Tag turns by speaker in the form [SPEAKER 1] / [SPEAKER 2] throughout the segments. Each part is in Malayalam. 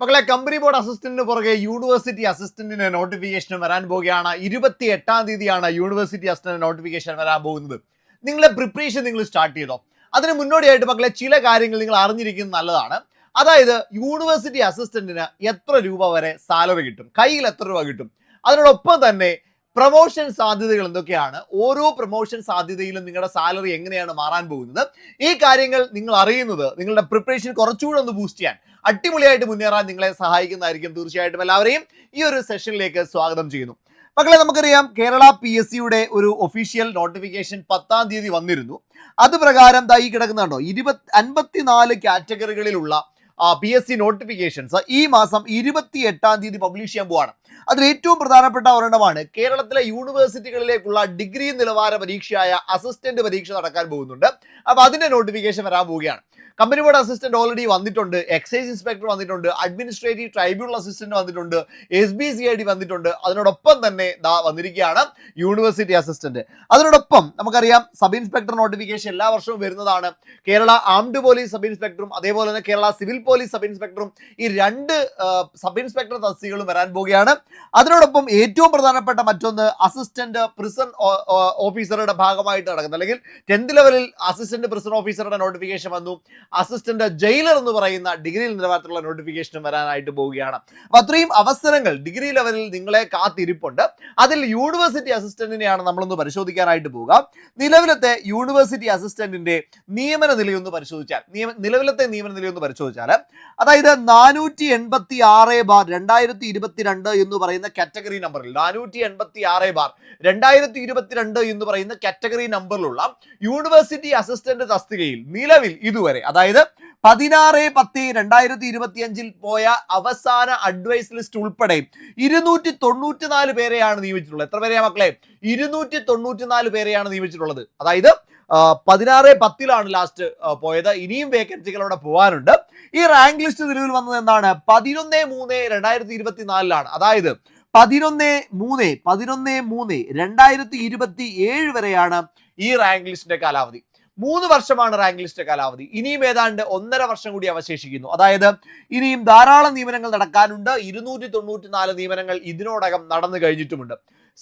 [SPEAKER 1] മക്കളെ കമ്പനി ബോർഡ് അസിസ്റ്റന്റിന് പുറകെ യൂണിവേഴ്സിറ്റി അസിസ്റ്റന്റിന് നോട്ടിഫിക്കേഷൻ വരാൻ പോവുകയാണ്. ഇരുപത്തി എട്ടാം തീയതിയാണ് യൂണിവേഴ്സിറ്റി അസിസ്റ്റന്റ് നോട്ടിഫിക്കേഷൻ വരാൻ പോകുന്നത്. നിങ്ങളെ പ്രിപ്പറേഷൻ നിങ്ങൾ സ്റ്റാർട്ട് ചെയ്തോ. അതിന് മുന്നോടിയായിട്ട് മക്കളെ ചില കാര്യങ്ങൾ നിങ്ങൾ അറിഞ്ഞിരിക്കുന്നത് നല്ലതാണ്. അതായത് യൂണിവേഴ്സിറ്റി അസിസ്റ്റന്റിന് എത്ര രൂപ വരെ സാലറി കിട്ടും? കയ്യിൽ എത്ര രൂപ കിട്ടും? അതിനോടൊപ്പം തന്നെ പ്രൊമോഷൻ സാധ്യതകൾ എന്തൊക്കെയാണ്? ഓരോ പ്രൊമോഷൻ സാധ്യതയിലും നിങ്ങളുടെ സാലറി എങ്ങനെയാണ് മാറാൻ പോകുന്നത്? ഈ കാര്യങ്ങൾ നിങ്ങൾ അറിയുന്നത് നിങ്ങളുടെ പ്രിപ്പറേഷൻ കുറച്ചുകൂടെ ഒന്ന് ബൂസ്റ്റ് ചെയ്യാൻ അടിപൊളിയായിട്ട് മുന്നേറാൻ നിങ്ങളെ സഹായിക്കുന്നതായിരിക്കും തീർച്ചയായിട്ടും എല്ലാവരെയും ഈ ഒരു സെഷനിലേക്ക് സ്വാഗതം ചെയ്യുന്നു. മക്കളെ നമുക്കറിയാം കേരള പി എസ് സിയുടെ ഒരു ഒഫീഷ്യൽ നോട്ടിഫിക്കേഷൻ പത്താം തീയതി വന്നിരുന്നു. അത് പ്രകാരം തൈ കിടക്കുന്നുണ്ടോ? ഇരുപത്തി അൻപത്തിനാല് കാറ്റഗറികളിലുള്ള പി എസ് സി നോട്ടിഫിക്കേഷൻസ് ഈ മാസം ഇരുപത്തി എട്ടാം തീയതി പബ്ലിഷ് ചെയ്യാൻ പോവാണ്. അതിൽ ഏറ്റവും പ്രധാനപ്പെട്ട ഒരെണ്ണമാണ് കേരളത്തിലെ യൂണിവേഴ്സിറ്റികളിലേക്കുള്ള ഡിഗ്രി നിലവാര പരീക്ഷയായ അസിസ്റ്റന്റ് പരീക്ഷ നടക്കാൻ പോകുന്നുണ്ട്. അപ്പൊ അതിന്റെ നോട്ടിഫിക്കേഷൻ വരാൻ പോവുകയാണ്. കമ്പനി ബോർഡ് അസിസ്റ്റന്റ് ഓൾറെഡി വന്നിട്ടുണ്ട് എക്സൈസ് ഇൻസ്പെക്ടർ വന്നിട്ടുണ്ട് അഡ്മിനിസ്ട്രേറ്റീവ് ട്രൈബ്യൂണൽ അസിസ്റ്റന്റ് വന്നിട്ടുണ്ട് S B C I D വന്നിട്ടുണ്ട്. അതിനോടൊപ്പം തന്നെ ദാ വന്നിരിക്കുകയാണ് യൂണിവേഴ്സിറ്റി അസിസ്റ്റന്റ് അതിനോടൊപ്പം നമുക്കറിയാം സബ് ഇൻസ്പെക്ടർ നോട്ടിഫിക്കേഷൻ എല്ലാ വർഷവും വരുന്നതാണ്. കേരള ആംഡ് പോലീസ് സബ് ഇൻസ്പെക്ടറും അതേപോലെ തന്നെ കേരള സിവിൽ പോലീസ് സബ് ഇൻസ്പെക്ടറും ഈ രണ്ട് സബ് ഇൻസ്പെക്ടർ തസ്തികകളും വരാൻ പോവുകയാണ്. അതിനോടൊപ്പം ഏറ്റവും പ്രധാനപ്പെട്ട മറ്റൊന്ന് അസിസ്റ്റന്റ് പ്രിസൺ ഓഫീസറുടെ ഭാഗമായിട്ട് നടക്കുന്നത്. അല്ലെങ്കിൽ ടെൻത്ത് ലെവലിൽ അസിസ്റ്റന്റ് പ്രിസൺ ഓഫീസറുടെ നോട്ടിഫിക്കേഷൻ വന്നു. അസിസ്റ്റന്റ് ജയിലർ എന്ന് പറയുന്ന ഡിഗ്രി നിലവാരത്തിലുള്ള നോട്ടിഫിക്കേഷൻ വരാനായിട്ട് പോവുകയാണ്. അപ്പൊ അത്രയും അവസരങ്ങൾ ഡിഗ്രി ലെവലിൽ നിങ്ങളെ കാത്തിരിപ്പുണ്ട്. അതിൽ യൂണിവേഴ്സിറ്റി അസിസ്റ്റന്റിനെയാണ് നമ്മളൊന്ന് പരിശോധിക്കാനായിട്ട് പോവുക. നിലവിലത്തെ യൂണിവേഴ്സിറ്റി അസിസ്റ്റന്റിന്റെ നിയമന നിലയൊന്ന് പരിശോധിച്ചാൽ നിയമ നിലവിലത്തെ നിയമന നിലയൊന്ന് പരിശോധിച്ചാൽ അതായത് നാനൂറ്റി എൺപത്തി ആറ് ബാർ രണ്ടായിരത്തി ഇരുപത്തിരണ്ട് എന്ന് പറയുന്ന കാറ്റഗറി നമ്പറിൽ നാനൂറ്റി എൺപത്തി ആറ് ബാർ രണ്ടായിരത്തി ഇരുപത്തിരണ്ട് എന്ന് പറയുന്ന കാറ്റഗറി നമ്പറിലുള്ള യൂണിവേഴ്സിറ്റി അസിസ്റ്റന്റ് തസ്തികയിൽ നിലവിൽ ഇതുവരെ അതായത് പതിനാറ് പത്ത് രണ്ടായിരത്തി ഇരുപത്തി അഞ്ചിൽ പോയ അവസാന അഡ്വൈസ് ലിസ്റ്റ് ഉൾപ്പെടെ ഇരുന്നൂറ്റി തൊണ്ണൂറ്റി നാല് പേരെയാണ് നിയമിച്ചിട്ടുള്ളത്. എത്ര പേരെയാ മക്കളെ? ഇരുന്നൂറ്റി തൊണ്ണൂറ്റി നാല് പേരെയാണ് നിയമിച്ചിട്ടുള്ളത്. അതായത് പതിനാറ് പത്തിലാണ് ലാസ്റ്റ് പോയത്. ഇനിയും വേക്കൻസികൾ അവിടെ പോകാനുണ്ട് ഈ റാങ്ക് ലിസ്റ്റ് നിലവിൽ വന്നത് എന്താണ്? പതിനൊന്ന് മൂന്ന് രണ്ടായിരത്തി ഇരുപത്തി നാലിലാണ് അതായത് പതിനൊന്ന് മൂന്ന് പതിനൊന്ന് മൂന്ന് രണ്ടായിരത്തി ഇരുപത്തി ഏഴ് വരെയാണ് ഈ റാങ്ക് ലിസ്റ്റിന്റെ കാലാവധി. മൂന്ന് വർഷമാണ് റാങ്ക് ലിസ്റ്റ് കാലാവധി. ഇനിയും ഏതാണ്ട് ഒന്നര വർഷം കൂടി അവശേഷിക്കുന്നു. അതായത് ഇനിയും ധാരാളം നിയമനങ്ങൾ നടക്കാനുണ്ട്. ഇരുന്നൂറ്റി തൊണ്ണൂറ്റി നാല് നിയമനങ്ങൾ ഇതിനോടകം നടന്നു കഴിഞ്ഞിട്ടുമുണ്ട്.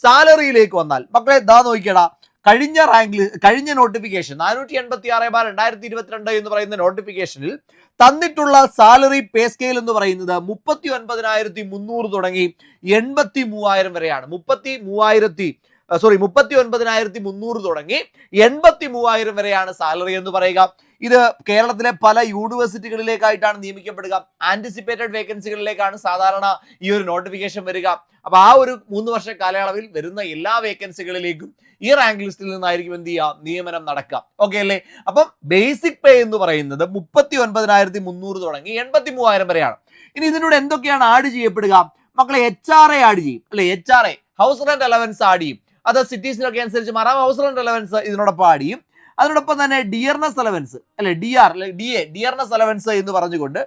[SPEAKER 1] സാലറിയിലേക്ക് വന്നാൽ മക്കളെ ദാ നോക്കിയടാ. കഴിഞ്ഞ റാങ്ക് കഴിഞ്ഞ നോട്ടിഫിക്കേഷൻ നാനൂറ്റി എൺപത്തി ആറ് ബാർ രണ്ടായിരത്തി ഇരുപത്തിരണ്ട് എന്ന് പറയുന്ന നോട്ടിഫിക്കേഷനിൽ തന്നിട്ടുള്ള സാലറി പേ സ്കെയിൽ എന്ന് പറയുന്നത് മുപ്പത്തി ഒൻപതിനായിരത്തി മുന്നൂറ് തുടങ്ങി എൺപത്തി മൂവായിരം വരെയാണ്. മുപ്പത്തി മൂവായിരത്തി സോറി മുപ്പത്തി ഒൻപതിനായിരത്തി മുന്നൂറ് തുടങ്ങി എൺപത്തി മൂവായിരം വരെയാണ് സാലറി എന്ന് പറയുക. ഇത് കേരളത്തിലെ പല യൂണിവേഴ്സിറ്റികളിലേക്കായിട്ടാണ് നിയമിക്കപ്പെടുക. ആന്റിസിപ്പേറ്റഡ് വേക്കൻസികളിലേക്കാണ് സാധാരണ ഈ ഒരു നോട്ടിഫിക്കേഷൻ വരിക. അപ്പൊ ആ ഒരു മൂന്ന് വർഷ കാലയളവിൽ വരുന്ന എല്ലാ വേക്കൻസികളിലേക്കും ഈ റാങ്ക് ലിസ്റ്റിൽ നിന്നായിരിക്കും എന്ത് ചെയ്യുക? നിയമനം നടക്കുക. ഓക്കെ അല്ലേ? അപ്പം ബേസിക് പേ എന്ന് പറയുന്നത് മുപ്പത്തി ഒൻപതിനായിരത്തി മുന്നൂറ് തുടങ്ങി എൺപത്തി മൂവായിരം വരെയാണ്. ഇനി ഇതിനോട് എന്തൊക്കെയാണ് ആഡ് ചെയ്യപ്പെടുക? മക്കളെ എച്ച് ആർ എ ആഡ് ചെയ്യും. അല്ലെ? H R A house rent allowance add ചെയ്യും. അത് സിറ്റീസിനൊക്കെ അനുസരിച്ച് മാറാം. ഹൗസ് റെന്റ് അലവൻസ് ഇതിനോടൊപ്പം ആഡ് ചെയ്യും. അതിനോടൊപ്പം തന്നെ ഡിയർനെസ് അലവൻസ് അല്ലെ D R D A dearness allowance എന്ന് പറഞ്ഞുകൊണ്ട്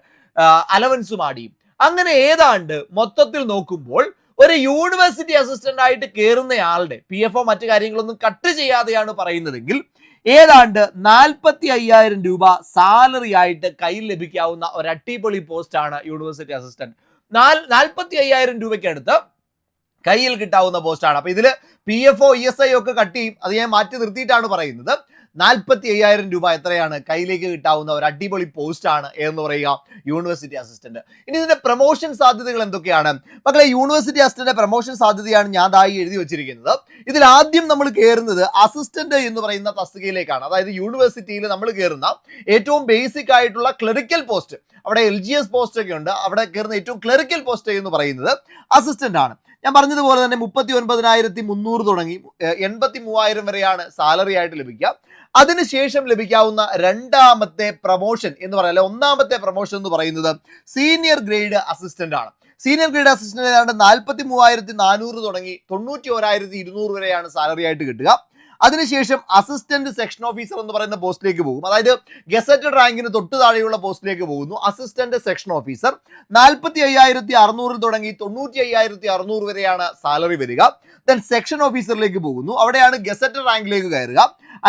[SPEAKER 1] അലവൻസും ആഡ് ചെയ്യും. അങ്ങനെ ഏതാണ്ട് മൊത്തത്തിൽ നോക്കുമ്പോൾ ഒരു യൂണിവേഴ്സിറ്റി അസിസ്റ്റന്റ് ആയിട്ട് കയറുന്നയാളുടെ പി എഫ് ഒ മറ്റു കാര്യങ്ങളൊന്നും കട്ട് ചെയ്യാതെയാണ് പറയുന്നതെങ്കിൽ ഏതാണ്ട് നാൽപ്പത്തി അയ്യായിരം രൂപ സാലറി ആയിട്ട് കയ്യിൽ ലഭിക്കാവുന്ന ഒരു അട്ടിപൊളി പോസ്റ്റാണ് യൂണിവേഴ്സിറ്റി അസിസ്റ്റന്റ് നാൽ നാൽപ്പത്തി അയ്യായിരം രൂപയ്ക്ക് അടുത്ത് കയ്യിൽ കിട്ടാവുന്ന പോസ്റ്റാണ് അപ്പോൾ ഇതിൽ P F O E S I ഒക്കെ കട്ട് ചെയ്യും. അത് ഞാൻ മാറ്റി നിർത്തിയിട്ടാണ് പറയുന്നത്. നാൽപ്പത്തി അയ്യായിരം രൂപ എത്രയാണ് കയ്യിലേക്ക് കിട്ടാവുന്ന ഒരു അടിപൊളി പോസ്റ്റ് ആണ് എന്ന് പറയുക യൂണിവേഴ്സിറ്റി അസിസ്റ്റന്റ് ഇനി ഇതിന്റെ പ്രൊമോഷൻ സാധ്യതകൾ എന്തൊക്കെയാണ്? മക്കളെ യൂണിവേഴ്സിറ്റി അസിസ്റ്റന്റ് പ്രൊമോഷൻ സാധ്യതയാണ് ഞാൻ ദായി എഴുതി വെച്ചിരിക്കുന്നത്. ഇതിൽ ആദ്യം നമ്മൾ കയറുന്നത് അസിസ്റ്റന്റ് എന്ന് പറയുന്ന തസ്തികയിലേക്കാണ്. അതായത് യൂണിവേഴ്സിറ്റിയിൽ നമ്മൾ കയറുന്ന ഏറ്റവും ബേസിക് ആയിട്ടുള്ള ക്ലറിക്കൽ പോസ്റ്റ് അവിടെ എൽ ജി എസ് പോസ്റ്റ് ഒക്കെ ഉണ്ട്. അവിടെ കയറുന്ന ഏറ്റവും ക്ലറിക്കൽ പോസ്റ്റ് എന്ന് പറയുന്നത് അസിസ്റ്റന്റ് ആണ്. ഞാൻ പറഞ്ഞതുപോലെ തന്നെ മുപ്പത്തി ഒൻപതിനായിരത്തി മുന്നൂറ് തുടങ്ങി. എൺപത്തി മൂവായിരം വരെയാണ് സാലറി ആയിട്ട് ലഭിക്കുക. അതിനുശേഷം ലഭിക്കാവുന്ന രണ്ടാമത്തെ പ്രൊമോഷൻ എന്ന് പറയാം ഒന്നാമത്തെ പ്രൊമോഷൻ എന്ന് പറയുന്നത് സീനിയർ ഗ്രേഡ് അസിസ്റ്റന്റ് ആണ്. സീനിയർ ഗ്രേഡ് അസിസ്റ്റന്റ് ഏതാണ്ട് നാൽപ്പത്തി മൂവായിരത്തി നാനൂറ് തുടങ്ങി തൊണ്ണൂറ്റി ഒരായിരത്തി ഇരുന്നൂറ് വരെയാണ് സാലറി ആയിട്ട് കിട്ടുക. അതിനുശേഷം അസിസ്റ്റന്റ് സെക്ഷൻ ഓഫീസർ എന്ന് പറയുന്ന പോസ്റ്റിലേക്ക് പോകും. അതായത് ഗസറ്റഡ് റാങ്കിന് തൊട്ട് താഴെയുള്ള പോസ്റ്റിലേക്ക് പോകുന്നു. അസിസ്റ്റന്റ് സെക്ഷൻ ഓഫീസർ നാൽപ്പത്തി അയ്യായിരത്തി അറുന്നൂറിൽ തുടങ്ങി തൊണ്ണൂറ്റി അയ്യായിരത്തി അറുന്നൂറ് വരെയാണ് സാലറി വരിക. ദെൻ സെക്ഷൻ ഓഫീസറിലേക്ക് പോകുന്നു. അവിടെയാണ് ഗസറ്റഡ് റാങ്കിലേക്ക് കയറുക.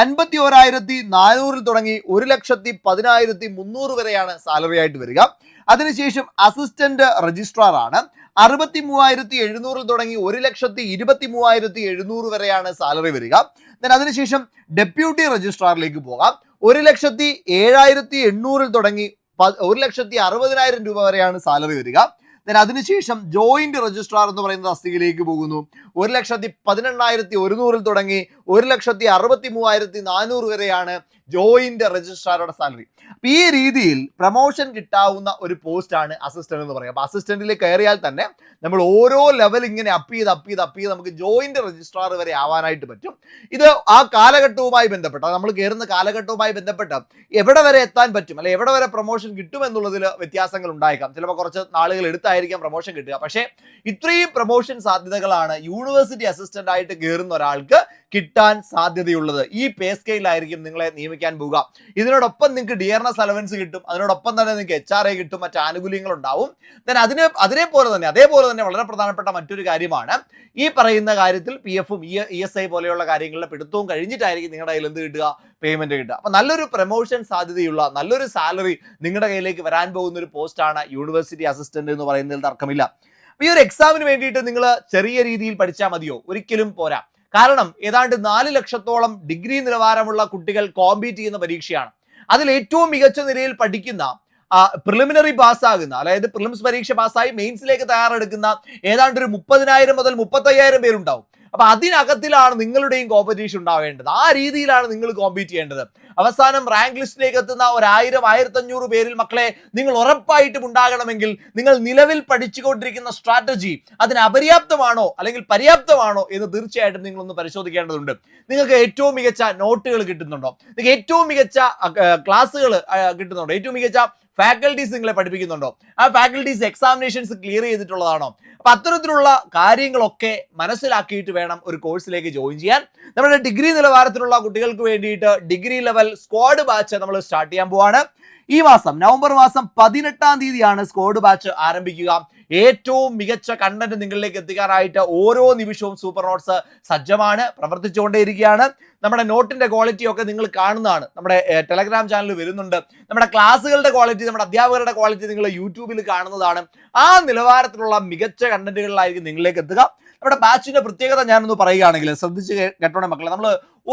[SPEAKER 1] അൻപത്തി ഓരായിരത്തി നാനൂറിൽ തുടങ്ങി ഒരു ലക്ഷത്തി പതിനായിരത്തി മുന്നൂറ് വരെയാണ് സാലറി ആയിട്ട് വരിക. അതിനുശേഷം അസിസ്റ്റന്റ് രജിസ്ട്രാർ ആണ്. അറുപത്തി മൂവായിരത്തി എഴുന്നൂറിൽ തുടങ്ങി ഒരു ലക്ഷത്തി ഇരുപത്തി മൂവായിരത്തി എഴുന്നൂറ് വരെയാണ് സാലറി വരിക. ദെൻ അതിനുശേഷം ഡെപ്യൂട്ടി രജിസ്ട്രാറിലേക്ക് പോകാം. ഒരു ലക്ഷത്തി ഏഴായിരത്തി എണ്ണൂറിൽ തുടങ്ങി ഒരു ലക്ഷത്തി അറുപതിനായിരം രൂപ വരെയാണ് സാലറി വരിക. ദെൻ അതിനുശേഷം ജോയിന്റ് രജിസ്ട്രാർ എന്ന് പറയുന്ന തസ്തികയിലേക്ക് പോകുന്നു. ഒരു ലക്ഷത്തി പതിനെണ്ണായിരത്തി ഒരുന്നൂറിൽ തുടങ്ങി ഒരു ലക്ഷത്തി അറുപത്തി മൂവായിരത്തി നാനൂറ് വരെയാണ് ജോയിന്റ് രജിസ്ട്രാറുടെ സാലറി ഈ രീതിയിൽ പ്രമോഷൻ കിട്ടാവുന്ന ഒരു പോസ്റ്റാണ് അസിസ്റ്റന്റ് എന്ന് പറയുക. അപ്പൊ അസിസ്റ്റന്റിൽ കയറിയാൽ തന്നെ നമ്മൾ ഓരോ ലെവൽ ഇങ്ങനെ അപ്പ് ചെയ്ത് അപ്പ് ചെയ്ത് അപ്പ് ചെയ്ത് നമുക്ക് ജോയിന്റ് രജിസ്ട്രാർ വരെ ആവാനായിട്ട് പറ്റും. ഇത് ആ കാലഘട്ടവുമായി ബന്ധപ്പെട്ട് നമ്മൾ കയറുന്ന കാലഘട്ടവുമായി ബന്ധപ്പെട്ട് എവിടെ വരെ എത്താൻ പറ്റും? അല്ലെ എവിടെ വരെ പ്രൊമോഷൻ കിട്ടും എന്നുള്ളതിൽ വ്യത്യാസങ്ങൾ ഉണ്ടായേക്കാം. ചിലപ്പോൾ കുറച്ച് നാളുകൾ എടുത്തായിരിക്കാം പ്രൊമോഷൻ കിട്ടുക. പക്ഷേ ഇത്രയും പ്രൊമോഷൻ സാധ്യതകളാണ് യൂണിവേഴ്സിറ്റി അസിസ്റ്റന്റ് ആയിട്ട് കയറുന്ന ഒരാൾക്ക് കിട്ടാൻ സാധ്യതയുള്ളത്. ഈ പേ സ്കെയിലായിരിക്കും നിങ്ങളെ നിയമിക്കാൻ പോവുക. ഇതിനോടൊപ്പം നിങ്ങൾക്ക് ഡിയർനസ് അലവൻസ് കിട്ടും. അതിനോടൊപ്പം തന്നെ നിങ്ങൾക്ക് എച്ച് ആർ എ കിട്ടും. മറ്റ് ആനുകൂല്യങ്ങൾ ഉണ്ടാവും ദെൻ അതിന് അതേപോലെ തന്നെ അതേപോലെ തന്നെ വളരെ പ്രധാനപ്പെട്ട മറ്റൊരു കാര്യമാണ്. ഈ പറയുന്ന കാര്യത്തിൽ പി എഫും ഇ എസ് ഐ പോലെയുള്ള കാര്യങ്ങളുടെ പിടുത്തവും കഴിഞ്ഞിട്ടായിരിക്കും നിങ്ങളുടെ കയ്യിൽ എന്ത് കിട്ടുക? പേയ്മെന്റ് കിട്ടുക. അപ്പൊ നല്ലൊരു പ്രൊമോഷൻ സാധ്യതയുള്ള നല്ലൊരു സാലറി നിങ്ങളുടെ കയ്യിലേക്ക് വരാൻ പോകുന്ന ഒരു പോസ്റ്റാണ് യൂണിവേഴ്സിറ്റി അസിസ്റ്റന്റ് എന്ന് പറയുന്നതിൽ തർക്കമില്ല. ഈ ഒരു എക്സാമിന് വേണ്ടിയിട്ട് നിങ്ങൾ ചെറിയ രീതിയിൽ പഠിച്ചാൽ മതിയോ? ഒരിക്കലും പോരാ. കാരണം ഏതാണ്ട് നാല് ലക്ഷത്തോളം ഡിഗ്രി നിലവാരമുള്ള കുട്ടികൾ കോമ്പീറ്റ് ചെയ്യുന്ന പരീക്ഷയാണ്. അതിൽ ഏറ്റവും മികച്ച നിലയിൽ പഠിക്കുന്ന പ്രിലിമിനറി പാസ്സാകുന്ന അതായത് പ്രിലിംസ് പരീക്ഷ പാസ്സായി മെയിൻസിലേക്ക് തയ്യാറെടുക്കുന്ന ഏതാണ്ട് ഒരു മുപ്പതിനായിരം മുതൽ മുപ്പത്തയ്യായിരം പേരുണ്ടാവും. അപ്പൊ അതിനകത്തിലാണ് നിങ്ങളുടെയും കോമ്പറ്റീഷൻ ഉണ്ടാവേണ്ടത്. ആ രീതിയിലാണ് നിങ്ങൾ കോമ്പീറ്റ് ചെയ്യേണ്ടത്. അവസാനം റാങ്ക് ലിസ്റ്റിലേക്ക് എത്തുന്ന ഒരായിരം ആയിരത്തഞ്ഞൂറ് പേരിൽ മക്കളെ നിങ്ങൾ ഉറപ്പായിട്ടും ഉണ്ടാകണമെങ്കിൽ നിങ്ങൾ നിലവിൽ പഠിച്ചുകൊണ്ടിരിക്കുന്ന സ്ട്രാറ്റജി അതിന് അപര്യാപ്തമാണോ അല്ലെങ്കിൽ പര്യാപ്തമാണോ എന്ന് തീർച്ചയായിട്ടും നിങ്ങളൊന്ന് പരിശോധിക്കേണ്ടതുണ്ട്. നിങ്ങൾക്ക് ഏറ്റവും മികച്ച നോട്ടുകൾ കിട്ടുന്നുണ്ടോ? നിങ്ങൾക്ക് ഏറ്റവും മികച്ച ക്ലാസ്സുകൾ കിട്ടുന്നുണ്ടോ? ഏറ്റവും മികച്ച ഫാക്കൽറ്റീസ് നിങ്ങളെ പഠിപ്പിക്കുന്നുണ്ടോ? ആ ഫാക്കൽറ്റീസ് എക്സാമിനേഷൻസ് ക്ലിയർ ചെയ്തിട്ടുള്ളതാണോ? അപ്പൊ അത്തരത്തിലുള്ള കാര്യങ്ങളൊക്കെ മനസ്സിലാക്കിയിട്ട് വേണം ഒരു കോഴ്സിലേക്ക് ജോയിൻ ചെയ്യാൻ. നമ്മുടെ ഡിഗ്രി നിലവാരത്തിലുള്ള കുട്ടികൾക്ക് വേണ്ടിയിട്ട് ഡിഗ്രി ലെവൽ സ്ക്വാഡ് ബാച്ച് നമ്മൾ സ്റ്റാർട്ട് ചെയ്യാൻ പോവാണ്. ഈ മാസം നവംബർ മാസം പതിനെട്ടാം തീയതിയാണ് സ്ക്വാഡ് ബാച്ച് ആരംഭിക്കുക. ഏറ്റവും മികച്ച കണ്ടന്റ് നിങ്ങളിലേക്ക് എത്തിക്കാനായിട്ട് ഓരോ നിമിഷവും സൂപ്പർ നോട്ട്സ് സജ്ജമാണ് പ്രവർത്തിച്ചുകൊണ്ടേയിരിക്കുകയാണ്. നമ്മുടെ നോട്ടിന്റെ ക്വാളിറ്റി ഒക്കെ നിങ്ങൾ കാണുന്നതാണ്. നമ്മുടെ ടെലഗ്രാം ചാനൽ വരുന്നുണ്ട്. നമ്മുടെ ക്ലാസ്സുകളുടെ ക്വാളിറ്റി നമ്മുടെ അധ്യാപകരുടെ ക്വാളിറ്റി നിങ്ങൾ യൂട്യൂബിൽ കാണുന്നതാണ്. ആ നിലവാരത്തിലുള്ള മികച്ച കണ്ടന്റുകളിലായിരിക്കും നിങ്ങളിലേക്ക് എത്തുക. നമ്മുടെ ബാച്ചിന്റെ പ്രത്യേകത ഞാനൊന്ന് പറയുകയാണെങ്കിൽ ശ്രദ്ധിച്ച് കേട്ടോണേ മക്കളെ. നമ്മൾ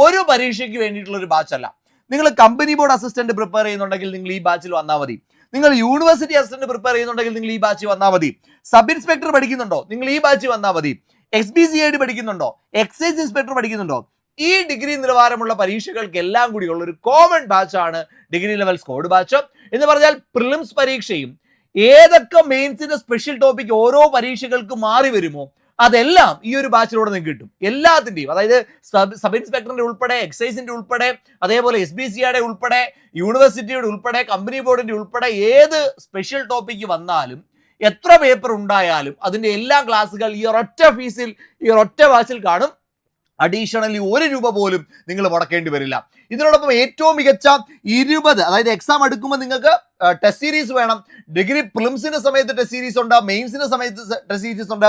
[SPEAKER 1] ഒരു പരീക്ഷയ്ക്ക് വേണ്ടിയിട്ടുള്ള ഒരു ബാച്ചല്ല നിങ്ങൾ കമ്പനി ബോർഡ് അസിസ്റ്റന്റ് പ്രിപ്പയർ ചെയ്യുന്നുണ്ടെങ്കിൽ നിങ്ങൾ ഈ ബാച്ചിൽ വന്നാൽ മതി. നിങ്ങൾ യൂണിവേഴ്സിറ്റി അസിസ്റ്റന്റ് പ്രിപ്പയർ ചെയ്യുന്നുണ്ടെങ്കിൽ നിങ്ങൾ ഈ ബാച്ച് വന്നാൽ മതി. സബ് ഇൻസ്പെക്ടർ പഠിക്കുന്നുണ്ടോ? നിങ്ങൾ ഈ ബാച്ച് വന്നാൽ മതി. എക്സ് ബി സി ഐ പഠിക്കുന്നുണ്ടോ? എക്സൈസ് ഇൻസ്പെക്ടർ പഠിക്കുന്നുണ്ടോ? ഈ ഡിഗ്രി നിലവാരമുള്ള പരീക്ഷകൾക്ക് എല്ലാം കൂടിയുള്ള ഒരു കോമൺ ബാച്ചാണ് ഡിഗ്രി ലെവൽ സ്കോഡ് ബാച്ച് എന്ന് പറഞ്ഞാൽ പ്രിലിംസ് പരീക്ഷയും ഏതൊക്കെ മെയിൻസിന്റെ സ്പെഷ്യൽ ടോപ്പിക് ഓരോ പരീക്ഷകൾക്ക് മാറി വരുമോ? അതെല്ലാം ഈ ഒരു ബാച്ചിലൂടെ നിങ്ങൾക്ക് കിട്ടും. എല്ലാത്തിന്റെയും. അതായത് സബ് സബ് ഇൻസ്പെക്ടറിന്റെ ഉൾപ്പെടെ എക്സൈസിന്റെ ഉൾപ്പെടെ അതേപോലെ എസ് ബി സിയുടെ ഉൾപ്പെടെ യൂണിവേഴ്സിറ്റിയുടെ ഉൾപ്പെടെ കമ്പനി ബോർഡിന്റെ ഉൾപ്പെടെ ഏത് സ്പെഷ്യൽ ടോപ്പിക്ക് വന്നാലും എത്ര പേപ്പർ ഉണ്ടായാലും അതിന്റെ എല്ലാ ക്ലാസ്സുകൾ ഈ ഒരൊറ്റ ഫീസിൽ ഈ ഒരൊറ്റ ബാച്ചിൽ കാണും. അഡീഷണലി ഒരു രൂപ പോലും നിങ്ങൾ മുടക്കേണ്ടി വരില്ല. ഇതിനോടൊപ്പം ഏറ്റവും മികച്ച ഇരുപത് അതായത് എക്സാം എടുക്കുമ്പോൾ നിങ്ങൾക്ക് ടെസ്റ്റ് സീരീസ് വേണം. ഡിഗ്രി പ്ലിംസിന്റെ സമയത്ത് ടെസ്റ്റ് സീരീസ് ഉണ്ട് മെയിൻസിന്റെ സമയത്ത് ടെസ്റ്റ് സീരീസ് ഉണ്ട്.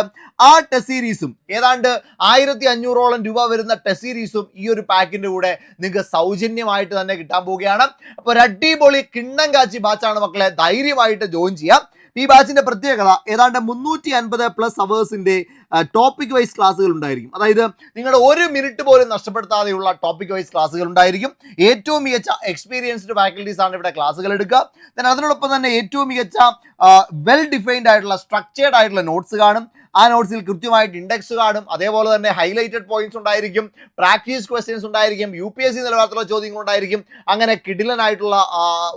[SPEAKER 1] ആ ടെസ്റ്റ് സീരീസും ഏതാണ്ട് ആയിരത്തി അഞ്ഞൂറോളം രൂപ വരുന്ന ടെസ്റ്റ് സീരീസും ഈ ഒരു പാക്കിന്റെ കൂടെ നിങ്ങൾക്ക് സൗജന്യമായിട്ട് തന്നെ കിട്ടാൻ പോവുകയാണ്. അപ്പോൾ ഒരു അടിപൊളി കിണ്ണം കാച്ചി ബാച്ചാണ് മക്കളെ ധൈര്യമായിട്ട് ജോയിൻ ചെയ്യാം. ഈ ബാച്ചിന്റെ പ്രത്യേകത ഏതാണ്ട് മുന്നൂറ്റി അൻപത് പ്ലസ് അവേഴ്സിന്റെ ടോപ്പിക് വൈസ് ക്ലാസ്സുകൾ ഉണ്ടായിരിക്കും. അതായത് നിങ്ങളുടെ ഒരു മിനിറ്റ് പോലും നഷ്ടപ്പെടുത്താതെയുള്ള ടോപ്പിക് വൈസ് ക്ലാസ്സുകൾ ഉണ്ടായിരിക്കും. ഏറ്റവും മികച്ച എക്സ്പീരിയൻസ്ഡ് ഫാക്കൽറ്റീസ് ആണ് ഇവിടെ ക്ലാസ്സുകൾ എടുക്കുക. Then അതിനോടൊപ്പം തന്നെ ഏറ്റവും മികച്ച വെൽ ഡിഫൈൻഡ് ആയിട്ടുള്ള സ്ട്രക്ചേർഡ് ആയിട്ടുള്ള നോട്ട്സ് കാണും. ആ നോട്ട്സിൽ കൃത്യമായിട്ട് ഇൻഡെക്സ് കാർഡും അതേപോലെ തന്നെ ഹൈലൈറ്റഡ് പോയിന്റ്സ് ഉണ്ടായിരിക്കും പ്രാക്ടീസ് ക്വസ്റ്റ്യൻസ് ഉണ്ടായിരിക്കും യു പി എസ് സി നിലവാരത്തിലുള്ള ചോദ്യങ്ങൾ ഉണ്ടായിരിക്കും. അങ്ങനെ കിടിലനായിട്ടുള്ള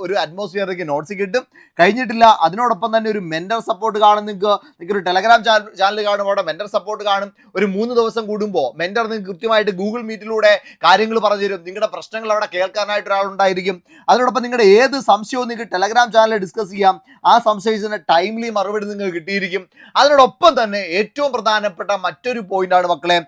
[SPEAKER 1] ഒരു അറ്റ്മോസ്ഫിയറിലേക്ക് നോട്ട്സ് കിട്ടും. കഴിഞ്ഞിട്ടില്ല അതിനോടൊപ്പം തന്നെ ഒരു മെന്റർ സപ്പോർട്ട് കാണും നിങ്ങൾക്ക്. നിങ്ങൾക്ക് ഒരു ടെലഗ്രാം ചാനൽ കാണും അവിടെ മെന്റർ സപ്പോർട്ട് കാണും. ഒരു മൂന്ന് ദിവസം കൂടുമ്പോൾ മെന്റർ നിങ്ങൾക്ക് കൃത്യമായിട്ട് ഗൂഗിൾ മീറ്റിലൂടെ കാര്യങ്ങൾ പറഞ്ഞു തരും. നിങ്ങളുടെ പ്രശ്നങ്ങൾ അവിടെ കേൾക്കാനായിട്ട് ഒരാളുണ്ടായിരിക്കും അതിനോടൊപ്പം നിങ്ങളുടെ ഏത് സംശയവും നിങ്ങൾക്ക് ടെലഗ്രാം ചാനലിൽ ഡിസ്കസ് ചെയ്യാം. ആ സംശയത്തിന് ടൈംലി മറുപടി നിങ്ങൾക്ക് കിട്ടിയിരിക്കും. അതിനോടൊപ്പം തന്നെ ഏറ്റവും പ്രധാനപ്പെട്ട മറ്റൊരു പോയിന്റാണ് മക്കളെ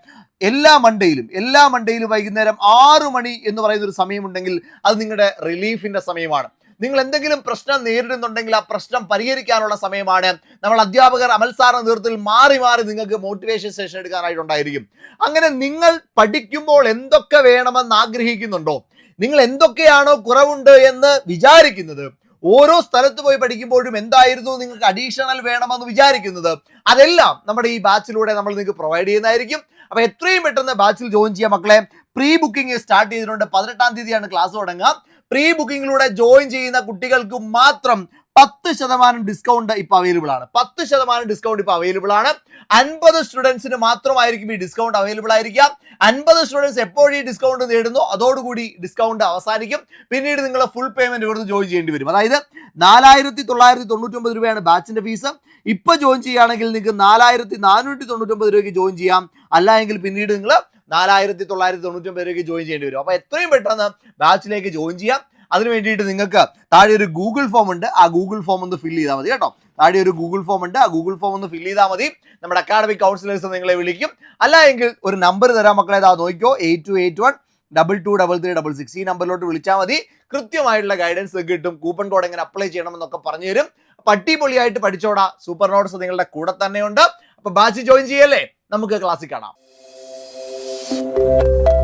[SPEAKER 1] എല്ലാ മണ്ടയിലും എല്ലാ മണ്ടയിലും വൈകുന്നേരം ആറു മണി എന്ന് പറയുന്ന ഒരു സമയമുണ്ടെങ്കിൽ അത് നിങ്ങളുടെ റിലീഫിന്റെ സമയമാണ്. നിങ്ങൾ എന്തെങ്കിലും പ്രശ്നം നേരിടുന്നുണ്ടെങ്കിൽ ആ പ്രശ്നം പരിഹരിക്കാനുള്ള സമയമാണ്. നമ്മൾ അധ്യാപകർ അമൽ സാറിന്റെ നേതൃത്വത്തിൽ മാറി മാറി നിങ്ങൾക്ക് മോട്ടിവേഷൻ സെഷൻ എടുക്കാനായിട്ടുണ്ടായിരിക്കും. അങ്ങനെ നിങ്ങൾ പഠിക്കുമ്പോൾ എന്തൊക്കെ വേണമെന്ന് ആഗ്രഹിക്കുന്നുണ്ടോ? നിങ്ങൾ എന്തൊക്കെയാണോ കുറവുണ്ട് എന്ന് വിചാരിക്കുന്നത്? ഓരോ സ്ഥലത്ത് പോയി പഠിക്കുമ്പോഴും എന്തായിരുന്നു നിങ്ങൾക്ക് അഡീഷണൽ വേണമെന്ന് വിചാരിക്കുന്നത്? അതെല്ലാം നമ്മുടെ ഈ ബാച്ചിലൂടെ നമ്മൾ നിങ്ങൾക്ക് പ്രൊവൈഡ് ചെയ്യുന്നതായിരിക്കും. അപ്പൊ എത്രയും പെട്ടെന്ന് ബാച്ചിൽ ജോയിൻ ചെയ്യാം മക്കളെ. പ്രീ ബുക്കിംഗ് സ്റ്റാർട്ട് ചെയ്തിട്ടുണ്ട്. പതിനെട്ടാം തീയതിയാണ് ക്ലാസ് തുടങ്ങുക. പ്രീ ബുക്കിങ്ങിലൂടെ ജോയിൻ ചെയ്യുന്ന കുട്ടികൾക്ക് മാത്രം പത്ത് ശതമാനം ഡിസ്കൗണ്ട് ഇപ്പൊ അവൈലബിൾ ആണ്. പത്ത് ശതമാനം ഡിസ്കൗണ്ട് ഇപ്പൊ അവൈലബിൾ ആണ്. അൻപത് സ്റ്റുഡൻസിന് മാത്രമായിരിക്കും ഈ ഡിസ്കൗണ്ട് അവൈലബിൾ ആയിരിക്കാം അൻപത് സ്റ്റുഡൻസ് എപ്പോഴും ഈ ഡിസ്കൗണ്ട് നേടുന്നു. അതോടുകൂടി ഡിസ്കൗണ്ട് അവസാനിക്കും. പിന്നീട് നിങ്ങൾ ഫുൾ പേയ്മെന്റ് ഇവിടുന്ന് ജോയിൻ ചെയ്യേണ്ടി വരും. അതായത് നാലായിരത്തി തൊള്ളായിരത്തി തൊണ്ണൂറ്റൊമ്പത് രൂപയാണ് ബാച്ചിന്റെ ഫീസ് ഇപ്പൊ ജോയിൻ ചെയ്യുകയാണെങ്കിൽ നിങ്ങൾക്ക് നാലായിരത്തി നാനൂറ്റി തൊണ്ണൂറ്റൊമ്പത് രൂപയ്ക്ക് ജോയിൻ ചെയ്യാം. അല്ല എങ്കിൽ പിന്നീട് നിങ്ങൾ നാലായിരത്തി തൊള്ളായിരത്തി തൊണ്ണൂറ്റൊമ്പത് രൂപയ്ക്ക് ജോയിൻ ചെയ്യേണ്ടി വരും. അപ്പൊ എത്രയും പെട്ടെന്ന് ബാച്ചിലേക്ക് ജോയിൻ ചെയ്യാം. അതിന് വേണ്ടിയിട്ട് നിങ്ങൾക്ക് താഴെ ഒരു ഗൂഗിൾ ഫോം ഉണ്ട്. ആ ഗൂഗിൾ ഫോം ഒന്ന് ഫില്ല് ചെയ്താൽ മതി കേട്ടോ. താഴെ ഒരു ഗൂഗിൾ ഫോം ഉണ്ട്. ആ ഗൂഗിൾ ഫോം ഒന്ന് ഫില്ല് ചെയ്താൽ മതി. നമ്മുടെ അക്കാഡമിക് കൗൺസിലേഴ്സ് നിങ്ങളെ വിളിക്കും. അല്ല എങ്കിൽ ഒരു നമ്പർ തരാം മക്കളെ. ഇതാ നോക്കിയോ eight two eight one double two double three double six ഈ നമ്പറിലോട്ട് വിളിച്ചാൽ മതി. കൃത്യമായിട്ടുള്ള ഗൈഡൻസ് കിട്ടും. കൂപ്പൺ കോഡ് എങ്ങനെ അപ്ലൈ ചെയ്യണമെന്നൊക്കെ പറഞ്ഞു തരും. പട്ടിപൊളിയായിട്ട് പഠിച്ചോടാ. സൂപ്പർ നോട്ട്സ് നിങ്ങളുടെ കൂടെ തന്നെയുണ്ട് അപ്പൊ ബാച്ച് ജോയിൻ ചെയ്യല്ലേ? നമുക്ക് ക്ലാസ്സിൽ കാണാം. しま。